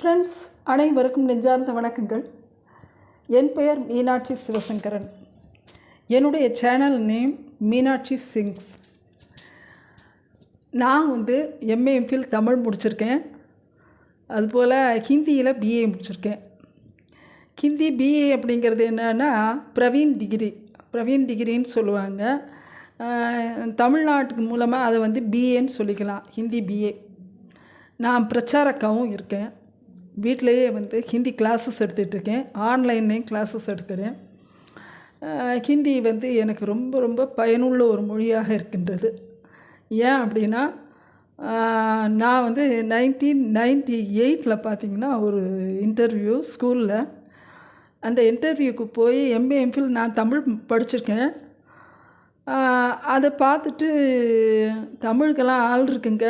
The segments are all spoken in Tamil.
ஃப்ரெண்ட்ஸ் அனைவருக்கும் நெஞ்சார்ந்த வணக்கங்கள். என் பெயர் மீனாட்சி சிவசங்கரன். என்னுடைய சேனல் நேம் மீனாட்சி சிங்ஸ் நான் வந்து எம்ஏ எம்ஃபில் தமிழ் முடிச்சிருக்கேன். அதுபோல் ஹிந்தியில் பிஏ முடிச்சிருக்கேன். ஹிந்தி பிஏ அப்படிங்கிறது என்னென்னா பிரவீன் டிகிரி. பிரவீன் டிகிரின்னு சொல்லுவாங்க. தமிழ்நாட்டுக்கு மூலமாக அதை வந்து பிஏன்னு சொல்லிக்கலாம். ஹிந்தி பிஏ நான் பிரச்சாரக்காவும் இருக்கேன். வீட்டிலையே வந்து ஹிந்தி கிளாஸஸ் எடுத்துகிட்ருக்கேன் ஆன்லைன்லேயும் கிளாஸஸ் எடுக்கிறேன். ஹிந்தி வந்து எனக்கு ரொம்ப ரொம்ப பயனுள்ள ஒரு மொழியாக இருக்கின்றது. ஏன் அப்படின்னா நான் வந்து நைன்டீன் நைன்டி எயிட்டில் பார்த்தீங்கன்னா ஒரு இன்டர்வியூ ஸ்கூலில் அந்த இன்டர்வியூக்கு போய் எம்ஏ எம்ஃபில் நான் தமிழ் படிச்சிருக்கேன். அதை பார்த்துட்டு தமிழுக்கெல்லாம் ஆள் இருக்குங்க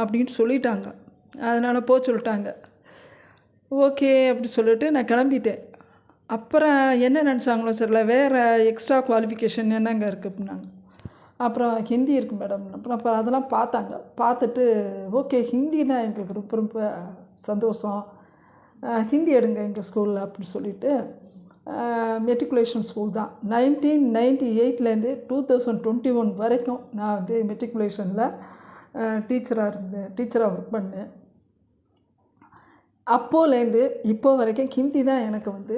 அப்படின்னு சொல்லிட்டாங்க. அதனால் போக சொல்லிட்டாங்க. ஓகே அப்படி சொல்லிட்டு நான் கிளம்பிட்டேன். அப்புறம் என்ன நினச்சாங்களோ சரில வேறு எக்ஸ்ட்ரா குவாலிஃபிகேஷன் என்னங்க இருக்குது அப்படின்னாங்க. அப்புறம் ஹிந்தி இருக்குது மேடம் அப்புறம் அப்புறம் அதெல்லாம் பார்த்தாங்க. பார்த்துட்டு ஓகே ஹிந்தினா எங்களுக்கு ரொம்ப ரொம்ப சந்தோஷம். ஹிந்தி எடுங்க எங்கள் ஸ்கூலில் அப்படின்னு சொல்லிவிட்டு மெட்ரிகுலேஷன் ஸ்கூல் தான். நைன்டீன் நைன்டி எயிட்லேருந்து டூ தௌசண்ட் டுவெண்ட்டி ஒன் வரைக்கும் நான் வந்து மெட்ரிகுலேஷனில் டீச்சராக இருந்தேன். டீச்சராக ஒர்க் பண்ணேன். அப்போலேருந்து இப்போ வரைக்கும் ஹிந்தி தான் எனக்கு வந்து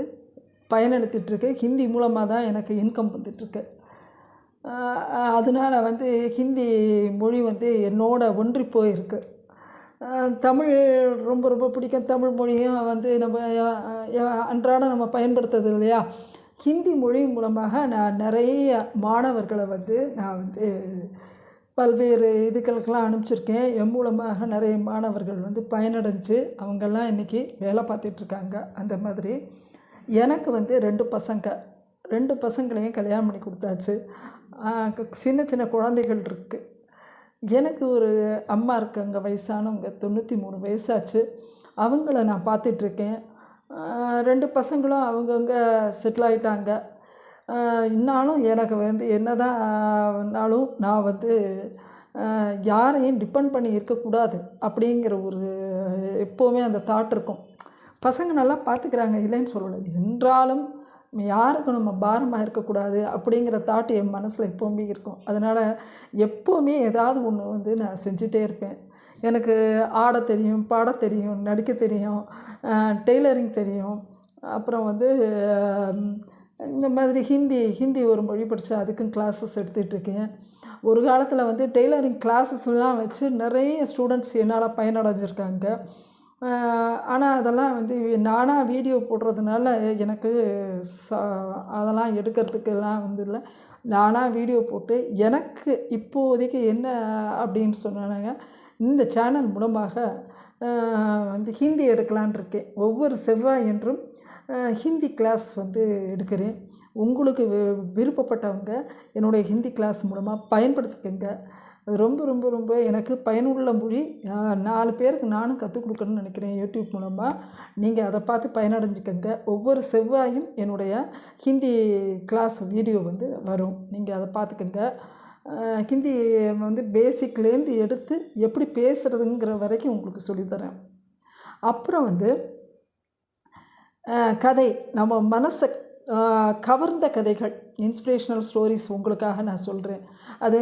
பயனளித்துட்ருக்கு ஹிந்தி மூலமாக தான் எனக்கு இன்கம் வந்துகிட்ருக்கு அதனால் வந்து ஹிந்தி மொழி வந்து என்னோட ஒன்றி போயிருக்கு. தமிழ் ரொம்ப ரொம்ப பிடிக்கும். தமிழ் மொழியும் வந்து நம்ம அன்றாடம் நம்ம பயன்படுத்துறது இல்லையா? ஹிந்தி மொழி மூலமாக நான் நிறைய மாணவர்களை வந்து நான் வந்து பல்வேறு இதுகளுக்கெல்லாம் அனுப்பிச்சிருக்கேன். என் மூலமாக நிறைய மாணவர்கள் வந்து பயனடைஞ்சு அவங்கெல்லாம் இன்றைக்கி வேலை பார்த்துட்ருக்காங்க அந்த மாதிரி எனக்கு வந்து ரெண்டு பசங்க. ரெண்டு பசங்களையும் கல்யாணம் பண்ணி கொடுத்தாச்சு. சின்ன சின்ன குழந்தைகள் இருக்குது எனக்கு ஒரு அம்மா இருக்காங்க வயசானவங்க. தொண்ணூற்றி மூணு வயசாச்சு. அவங்கள நான் பார்த்துட்ருக்கேன் ரெண்டு பசங்களும் அவங்கவுங்க செட்டில் ஆகிட்டாங்க இன்னாலும் எனக்கு வந்து என்னதான் ஆனாலும் நான் வந்து யாரையும் டிபெண்ட் பண்ணி இருக்கக்கூடாது அப்படிங்கிற ஒரு எப்போவுமே அந்த தாட் இருக்கும். பசங்க நல்லா பார்த்துக்கிறாங்க இல்லைன்னு சொல்லலை. என்றாலும் யாருக்கும் நம்ம பாரமாக இருக்கக்கூடாது அப்படிங்கிற தாட் என் மனசில் எப்போவுமே இருக்கும். அதனால் எப்போவுமே ஏதாவது ஒன்று வந்து நான் செஞ்சிட்டே இருப்பேன். எனக்கு ஆட தெரியும் பாட தெரியும் நடிக்க தெரியும் டெய்லரிங் தெரியும். அப்புறம் வந்து இந்த மாதிரி ஹிந்தி ஹிந்தி ஒரு மொழி படித்து அதுக்கும் கிளாஸஸ் எடுத்துகிட்ருக்கேன் ஒரு காலத்தில் வந்து டெய்லரிங் கிளாஸஸ்லாம் வச்சு நிறைய ஸ்டூடெண்ட்ஸ் என்னால் பயனடைஞ்சிருக்காங்க. ஆனால் அதெல்லாம் வந்து நானாக வீடியோ போடுறதுனால எனக்கு ச அதெல்லாம் எடுக்கிறதுக்கெல்லாம் வந்து இல்லை. நானாக வீடியோ போட்டு எனக்கு இப்போதைக்கு என்ன அப்படின்னு சொன்னாங்க இந்த சேனல் மூலமாக வந்து ஹிந்தி எடுக்கலான் இருக்கேன். ஒவ்வொரு செவ்வாய் என்றும் ஹிந்தி கிளாஸ் வந்து எடுக்கிறேன். உங்களுக்கு வி- விருப்பப்பட்டவங்க என்னுடைய ஹிந்தி கிளாஸ் மூலமாக பயன்படுத்திக்கங்க. அது ரொம்ப ரொம்ப ரொம்ப எனக்கு பயனுள்ள மொழி. நாலு பேருக்கு நானும் கற்றுக் கொடுக்கணும்னு நினைக்கிறேன் யூடியூப் மூலமாக நீங்கள் அதை பார்த்து பயனடைஞ்சிக்கங்க. ஒவ்வொரு செவ்வாயும் என்னுடைய ஹிந்தி கிளாஸ் வீடியோ வந்து வரும். நீங்கள் அதை பார்த்துக்கங்க. ஹிந்தி வந்து பேசிக்லேருந்து எடுத்து எப்படி பேசுகிறதுங்கிற வரைக்கும் உங்களுக்கு சொல்லித்தரேன். அப்புறம் வந்து கதை. நம்ம மனசை கவர்ந்த கதைகள் இன்ஸ்பிரேஷனல் ஸ்டோரிஸ் உங்களுக்காக நான் சொல்கிறேன் அது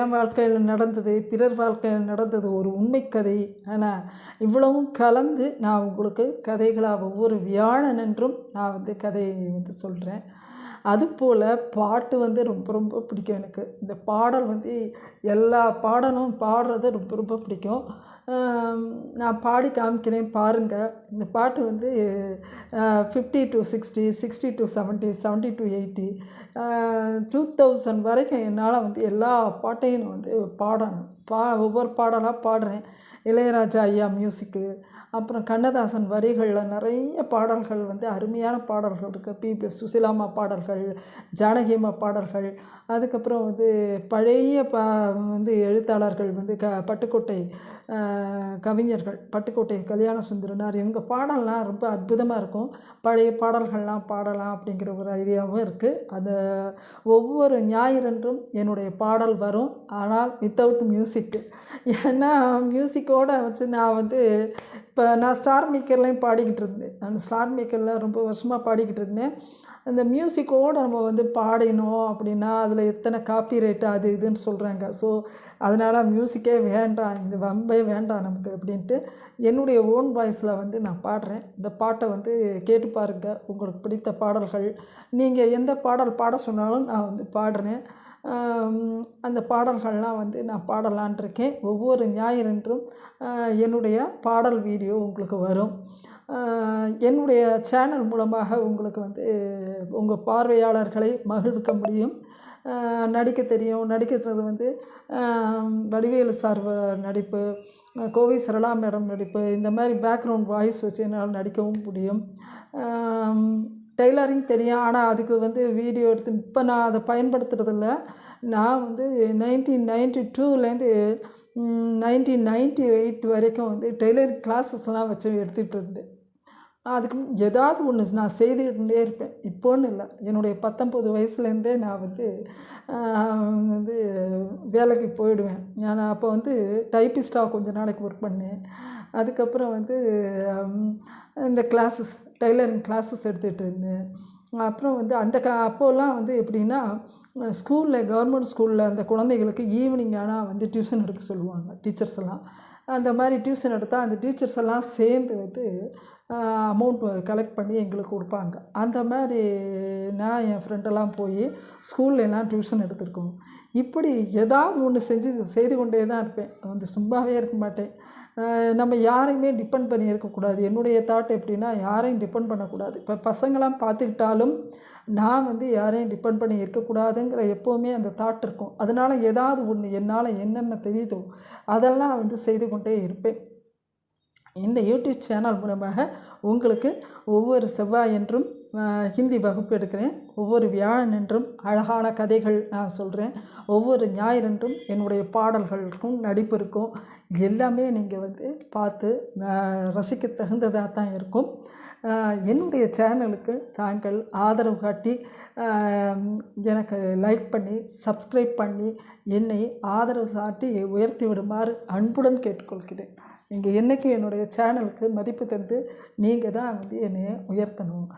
என் வாழ்க்கையில் நடந்தது பிறர் வாழ்க்கையில் நடந்தது ஒரு உண்மை கதை. ஆனால் இவ்வளவும் கலந்து நான் உங்களுக்கு கதைகளாக ஒவ்வொரு வியாழன் என்றும் நான் வந்து கதையை வந்து சொல்கிறேன் அதுபோல் பாட்டு வந்து ரொம்ப ரொம்ப பிடிக்கும் எனக்கு. இந்த பாடல் வந்து எல்லா பாடலும் பாடுறது ரொம்ப ரொம்ப பிடிக்கும். நான் பாடி காமிக்கிறேன் பாருங்கள் இந்த பாட்டு வந்து fifty to sixty sixty to seventy seventy to eighty two thousand வரைக்கும் என்னால் வந்து எல்லா பாட்டையும் வந்து பாடணும். பா ஒவ்வொரு பாடலாக பாடுறேன். இளையராஜா ஐயா மியூசிக்கு அப்புறம் கண்ணதாசன் வரிகளில் நிறைய பாடல்கள் வந்து அருமையான பாடல்கள் இருக்குது பி. பி. சுசிலாமா பாடல்கள் ஜானகிமா பாடல்கள் அதுக்கப்புறம் வந்து பழைய ப வந்து எழுத்தாளர்கள் வந்து க பட்டுக்கோட்டை கவிஞர்கள் பட்டுக்கோட்டை கல்யாண சுந்தரனார் இவங்க பாடல்லாம் ரொம்ப அற்புதமாக இருக்கும். பழைய பாடல்கள்லாம் பாடலாம் அப்படிங்கிற ஒரு ஐடியாவும் இருக்குது அந்த ஒவ்வொரு ஞாயிறன்றும் என்னுடைய பாடல் வரும். ஆனால் வித்தவுட் மியூசிக் ஏன்னா மியூசிக்கோடு வச்சு நான் வந்து இப்போ நான் ஸ்டார் மேக்கர்லேயும் பாடிக்கிட்டு இருந்தேன். நான் ஸ்டார் மேக்கரில் ரொம்ப வருஷமாக பாடிக்கிட்டு இருந்தேன். அந்த மியூசிக்கோடு நம்ம வந்து பாடினோம் அப்படின்னா அதில் எத்தனை காப்பி ரேட்டு அது இதுன்னு சொல்கிறாங்க ஸோ அதனால் மியூசிக்கே வேண்டாம் இந்த வம்பே வேண்டாம் நமக்கு அப்படின்ட்டு என்னுடைய ஓன் வாய்ஸில் வந்து நான் பாடுறேன். இந்த பாட்டை வந்து கேட்டு பாருங்கள் உங்களுக்கு பிடித்த பாடல்கள் நீங்கள் எந்த பாடல் பாட சொன்னாலும் நான் வந்து பாடுறேன். அந்த பாடல்கள்லாம் வந்து நான் பாடலான் இருக்கேன். ஒவ்வொரு ஞாயிறன்றும் என்னுடைய பாடல் வீடியோ உங்களுக்கு வரும். என்னுடைய சேனல் மூலமாக உங்களுக்கு வந்து உங்கள் பார்வையாளர்களை மகிழ்விக்க முடியும். நடிக்க தெரியும். நடிக்கிறது வந்து வடிவேலு சார் நடிப்பு கோவை சரளா மேடம் நடிப்பு இந்த மாதிரி பேக்ரவுண்ட் வாய்ஸ் வச்சு என்னால் நடிக்கவும் முடியும். டெய்லரிங் தெரியும். ஆனால் அதுக்கு வந்து வீடியோ எடுத்து இப்போ நான் அதை பயன்படுத்துறதில்ல. நான் வந்து நைன்டீன் நைன்ட்டி டூலேருந்து நைன்டீன் நைன்ட்டி எயிட் வரைக்கும் வந்து டெய்லரிங் கிளாஸஸ்லாம் வச்சு எடுத்துகிட்டு இருந்தேன். அதுக்கு ஏதாவது ஒன்று நான் செய்துக்கிட்டே இருப்பேன். இப்போன்னு இல்லை. என்னுடைய பத்தொம்பது வயசுலேருந்தே நான் வந்து வந்து வேலைக்கு போயிடுவேன். நான் அப்போ வந்து டைப்பிஸ்ட்டாக கொஞ்ச நாளைக்கு ஒர்க் பண்ணேன். அதுக்கப்புறம் வந்து இந்த கிளாஸஸ் டெய்லரிங் கிளாஸஸ் எடுத்துகிட்டு இருந்தேன். அப்புறம் வந்து அந்த க அப்போல்லாம் வந்து எப்படின்னா ஸ்கூலில் கவர்மெண்ட் ஸ்கூலில் அந்த குழந்தைகளுக்கு ஈவினிங் ஆனால் வந்து டியூஷன் எடுக்க சொல்லுவாங்க டீச்சர்ஸ் எல்லாம். அந்த மாதிரி டியூஷன் எடுத்தால் அந்த டீச்சர்ஸ் எல்லாம் சேர்ந்து வந்து அமௌண்ட் கலெக்ட் பண்ணி எங்களுக்கு கொடுப்பாங்க. அந்த மாதிரி நான் என் ஃப்ரெண்டெல்லாம் போய் ஸ்கூல்லலாம் டியூஷன் எடுத்திருக்கோம். இப்படி ஏதாவது ஒன்று செஞ்சு செய்து கொண்டே தான் இருப்பேன். வந்து சும்மாவே இருக்க மாட்டேன். நம்ம யாரையுமே டிபெண்ட் பண்ணி இருக்கக்கூடாது. என்னுடைய தாட் எப்படின்னா யாரையும் டிபெண்ட் பண்ணக்கூடாது. இப்போ பசங்களாம் பார்த்துக்கிட்டாலும் நான் வந்து யாரையும் டிபெண்ட் பண்ணி இருக்கக்கூடாதுங்கிற எப்போவுமே அந்த தாட் இருக்கும். அதனால் ஏதாவது ஒன்று என்னால் என்னென்ன தெரியுதோ அதெல்லாம் வந்து செய்து கொண்டே இருப்பேன். இந்த யூடியூப் சேனல் மூலமாக உங்களுக்கு ஒவ்வொரு செவ்வாய் என்றும் ஹிந்தி வகுப்பு எடுக்கிறேன். ஒவ்வொரு வியாழன் என்றும் அழகான கதைகள் நான் சொல்கிறேன் ஒவ்வொரு ஞாயிறன்றும் என்னுடைய பாடல்களுக்கும் நடிப்பு இருக்கும். எல்லாமே நீங்கள் வந்து பார்த்து ரசிக்க தகுந்ததாக தான் இருக்கும். என்னுடைய சேனலுக்கு தாங்கள் ஆதரவு காட்டி எனக்கு லைக் பண்ணி சப்ஸ்கிரைப் பண்ணி என்னை ஆதரவு சாட்டி உயர்த்தி விடுமாறு அன்புடன் கேட்டுக்கொள்கிறேன். நீங்கள் என்றைக்கு என்னுடைய சேனலுக்கு மதிப்பு தந்து நீங்கள் தான் வந்து என்னை உயர்த்தணும்.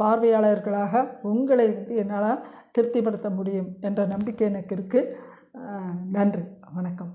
பார்வையாளர்களாக உங்களை வந்து என்னால் திருப்திப்படுத்த முடியும் என்ற நம்பிக்கை எனக்கு இருக்குது. நன்றி. வணக்கம்.